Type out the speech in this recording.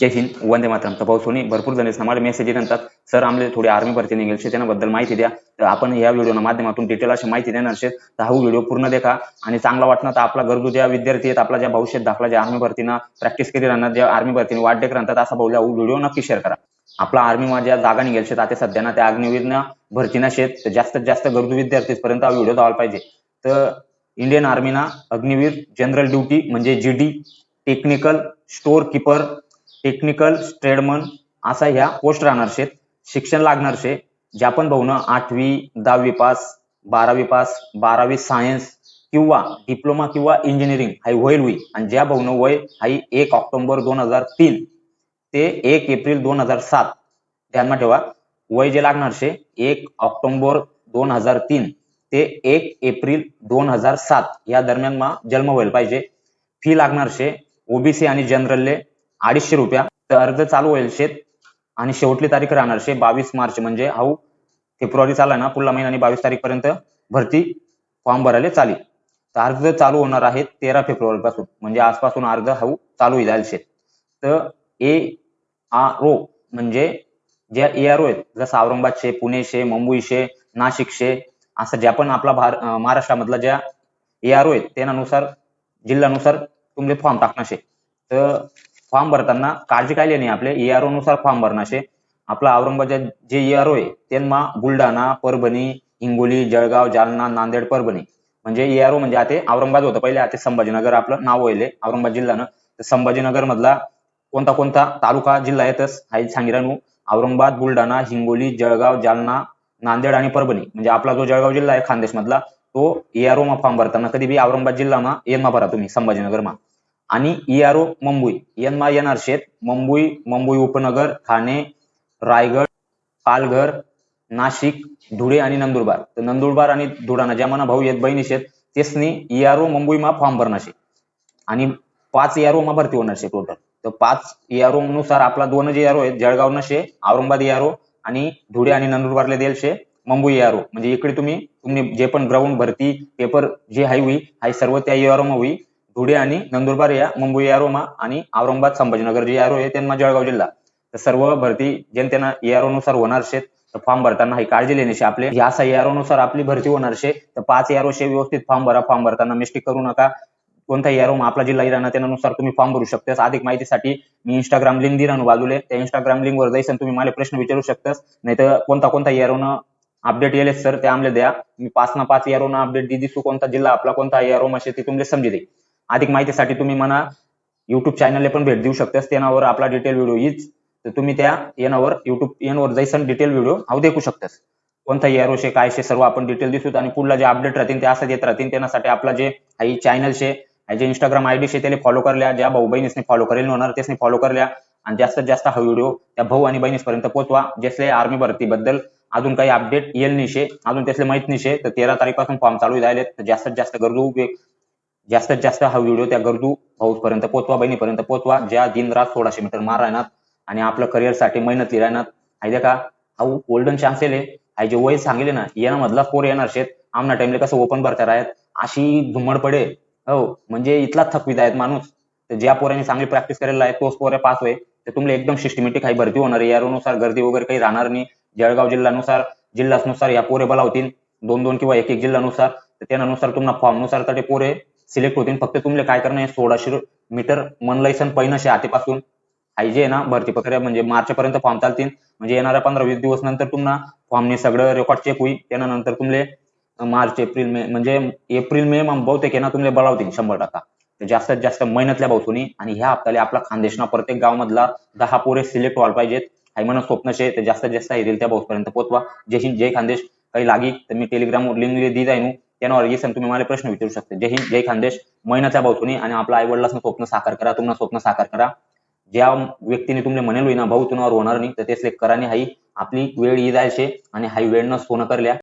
जय हिंद वंदे मातरम. तर भाऊ सोनी भरपूर जण आम्हाला मेसेज येतात सर आम्हाला थोडी आर्मी भरती निघेल. शे माहिती द्या. तर आपण या व्हिडिओच्या माध्यमातून डिटेल अशी माहिती देणार असेल तर हा व्हिडिओ पूर्ण देखा आणि चांगला वाटणार तर आपला गरजू ज्या विद्यार्थी आहेत आपला ज्या भविष्यात दाखला ज्या आर्मी भरतीनं प्रॅक्टिस केली राहणार ज्या आर्मी भरतीने वाट देत राहतात असा भाऊला व्हिडिओ नक्की शेअर करा. आपला आर्मी ज्या जागा निघेल शेत आता सध्या ना त्या अग्निवीरनं भरतीनं शेत. तर जास्तीत जास्त गरजू विद्यार्थीपर्यंत हा व्हिडिओ धावायला पाहिजे. तर इंडियन आर्मीना अग्निवीर जनरल ड्युटी म्हणजे GD technical store keeper technical tradesman असा ह्या पोस्ट राहणार शेत. शिक्षण लागणार शे. ज्या पण भाऊन आठवी दहावी पास बारावी पास बारावी सायन्स किंवा डिप्लोमा किंवा इंजिनिअरिंग हाय होईल होई. आणि ज्या भाऊनं वय हाई एक ऑक्टोबर दोन हजार तीन ते एक एप्रिल दोन हजार सात. ध्यानमा ठेवा. वय जे लागणार शे एक ऑक्टोबर दोन हजार तीन ते एक एप्रिल दोन हजार सात. या दरम्यान मा जन्म व्हायला पाहिजे. फी लागणार शे ओबीसी आणि जनरलले अडीचशे रुपया. तर अर्ज चालू होईल शेत आणि शेवटली तारीख राहणार शे बावीस मार्च. म्हणजे हाऊ फेब्रुवारी चालला ना पुढला महिना आणि बावीस तारीख पर्यंत भरती फॉर्म भरायला चाली तर अर्ज चालू होणार आहे तेरा फेब्रुवारी पासून म्हणजे आजपासून अर्ज हाऊ चालू होईल शेत तर ए आर ओ म्हणजे ज्या ए आर ओ आहेत जसं औरंगाबादचे पुणेशे मुंबईशे नाशिकशे असं ज्या पण आपला भार महाराष्ट्रामधला ज्या ए आर ओ आहेत त्यानुसार जिल्ह्यानुसार तुमचे फॉर्म टाकणार शे. तर फॉर्म भरताना काळजी काय नाही. आपले एआरओ नुसार फॉर्म भरणाशे आपला औरंगाबाद जे एआरओ आहे त्यांना बुलढाणा परभणी हिंगोली जळगाव जालना नांदेड परभणी. म्हणजे एआरओ म्हणजे आता औरंगाबाद होतं. पहिले आता संभाजीनगर आपलं नाव होईल औरंगाबाद जिल्ह्यानं. तर संभाजीनगर मधला कोणता कोणता तालुका जिल्हा येतच हा सांगितलं औरंगाबाद बुलढाणा हिंगोली जळगाव जालना नांदेड आणि परभणी. म्हणजे आपला जो जळगाव जिल्हा आहे खानदेश मधला तो एआरओ मा फॉर्म भरताना कधी बी औरंगाबाद जिल्हा मा भरा तुम्ही संभाजीनगर मा आणि ERO मुंबई. यांना येणार शेत मुंबई मुंबई उपनगर ठाणे रायगड पालघर नाशिक धुळे आणि नंदुरबार. तर नंदुरबार आणि धुळाणा ज्या मना भाऊ येत बहिणी शेत तेसनी ओ मुंबई मा फॉर्म भरणार शे आणि पाच ERO मा भरती होणार शे टोटल तर पाच ERO नुसार आपला दोन जे ओ आहेत जळगाव नशे औरंगाबाद ERO आणि धुळे आणि नंदुरबारला देल शे मुंबई ओ म्हणजे इकडे तुम्ही तुम्ही जे पण ग्राउंड भरती पेपर जे हाय होई हाय सर्व त्या ERO मा होई. धुळे आणि नंदुरबार या मुंबई ERO आणि औरंगाबाद संभाजीनगर जे ERO आहे त्यांना जळगाव जिल्हा. तर सर्व भरती जनतेना ERO नुसार होणार शेत तर फॉर्म भरताना ही काळजी लेण्याची आपले. या असा ERO नुसार आपली भरती होणार शे तर पाच ERO शे व्यवस्थित फॉर्म भरा. फॉर्म भरताना मिस्टेक करू नका. कोणता ERO आपला जिल्हा राहणार त्यानुसार तुम्ही फॉर्म भरू शकतास. अधिक माहितीसाठी मी इंस्टाग्राम लिंक दिला बाजूले. त्या इंस्टाग्राम लिंक वर जायचं तुम्ही मला प्रश्न विचारू शकतास. नाही तर कोणता कोणता ERO न अपडेट येले सर ते आमले द्या. मी पाच ना पाच ERO अपडेट दिसू. कोणता जिल्हा आपला कोणता ERO मासे ते तुम्हाला समजी दे अधिक माहितीसाठी तुम्ही मला युट्यूब चॅनलला पण भेट देऊ शकतेस. त्यावर आपला डिटेल व्हिडिओ हीच. तर तुम्ही त्या येणावर युट्यूब यावर जायसन डिटेल व्हिडिओ हा देखू शकतास. कोणता ERO शे काय शे सर्व आपण डिटेल दिसू. आणि पुढला जे अपडेट राहतील ते असं येत राहतील. त्यासाठी आपला जे आई चॅनल शे जे इंस्टाग्राम आयडी शे त्याला फॉलो करल्या ज्या भाऊ बहिणीसने फॉलो करेल होणार त्यासने फॉलो करल्या आणि जास्तीत जास्त हा व्हिडिओ त्या भाऊ आणि बहिणीपर्यंत पोहोचवा. जसले आर्मी भरती बद्दल अजून काही अपडेट येईल निशे अजून त्यासले माहीत निशे तर तेरा तारीखपासून फॉर्म चालू झाले तर जास्तीत जास्त गरजू जास्तीत जास्त हा व्हिडिओ त्या गरजू भाऊपर्यंत पोचवा बहिणीपर्यंत पोचवा. ज्या दिन रात सोळाशे मीटर मार राहणार आणि आपलं करिअरसाठी साठी मेहनत राहणार. आहे का हा गोल्डन चान्स आहे जे वय सांगले ना येणं मधला पोर येणार शेत. आमना टाइमला कसं ओपन भरता आहेत अशी धुमड पडे. हो म्हणजे इथला थकवीत आहेत माणूस. तर ज्या पोरांनी चांगली प्रॅक्टिस करायला आहे तोच पोर पास होय. तर तुम्हाला एकदम सिस्टमॅटिक काही भरती होणार आहे. यानुसार गर्दी वगैरे काही राहणार नाही. जळगाव जिल्ह्यानुसार जिल्ह्यानुसार या पोरे बोलावतील. दोन दोन किंवा एक एक जिल्ह्यानुसार त्यानुसार तुम्हाला फॉर्मनुसार तर ते पोरे. सिलेक्ट होतील. फक्त तुम्हाला काय करणं सोळाशे मीटर मन लायसन पैनशे हातीपासून हाय जे आहे ना भरती प्रक्रिया म्हणजे मार्च पर्यंत फॉर्म चालतील. म्हणजे येणाऱ्या पंधरा वीस दिवस नंतर तुम्हाला फॉर्मने सगळं रेकॉर्ड चेक होईल. त्यानंतर तुमले मार्च एप्रिल मे म्हणजे एप्रिल मे बहुतेक ना तुम्हाला बळावतील शंभर टक्का. जास्तीत जास्त मेहनतल्या भाऊसुनी आणि ह्या हप्त्याला आपला खानदेशना प्रत्येक गावमधला दहा पोरे सिलेक्ट व्हायला पाहिजेत. हाय म्हणून स्वप्न शे तर जास्तीत जास्त येतील त्या भाऊपर्यंत पोहोचवा. जय हिंद जय खानदेश. काही लागी तर मी टेलिग्रामवर लिंक दिली जाईन त्यांना येसन तुम्ही मला प्रश्न विचारू शकता. जय हिंद जय खानदेश. मेहनतच्या तुम्ही आणि आपल्या आई वडिलांचं स्वप्न साकार करा तुम्हाला स्वप्न साकार करा. ज्या व्यक्तीने तुमले म्हणेल होई ना भाऊ तुनावर होणार नाही तर ते करा आणि हाई आपली वेळ ही जायचे आणि हाई वेळ न सोनं करल्या.